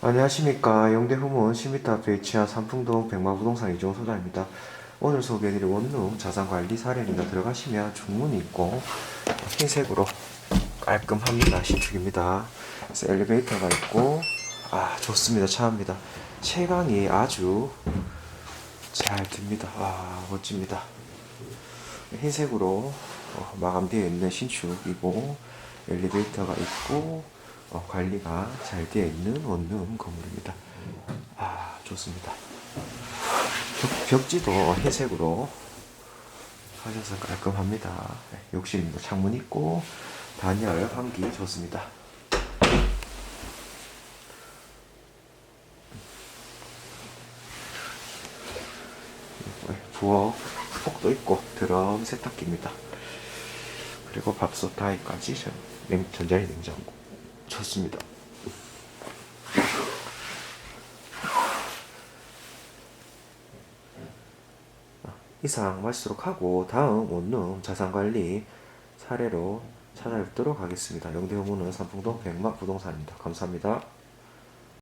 안녕하십니까 영대후문 10m 앞에 위치한 삼풍동 백마부동산 이종 소장입니다. 오늘 소개해드릴 원룸 자산관리 사례입니다. 들어가시면 중문이 있고 흰색으로 깔끔합니다. 신축입니다. 엘리베이터가 있고 아 좋습니다. 차입니다. 채광이 아주 잘 듭니다. 와 멋집니다. 흰색으로 어, 마감되어 있는 신축이고 엘리베이터가 있고 어, 관리가 잘 되어 있는 원룸 건물입니다. 아 좋습니다. 벽, 벽지도 흰색으로 하셔서 깔끔합니다. 네, 욕실입니다. 창문 있고 단열 환기 좋습니다. 부엌 폭도 있고 드럼 세탁기입니다. 그리고 밥솥 다이까지 전- 냉, 전자레 냉장고 좋습니다. 아, 이상 마치도록 하고 다음 원룸 자산관리 사례로 찾아뵙도록 하겠습니다. 영대호문은 삼풍동 백막 부동산입니다. 감사합니다.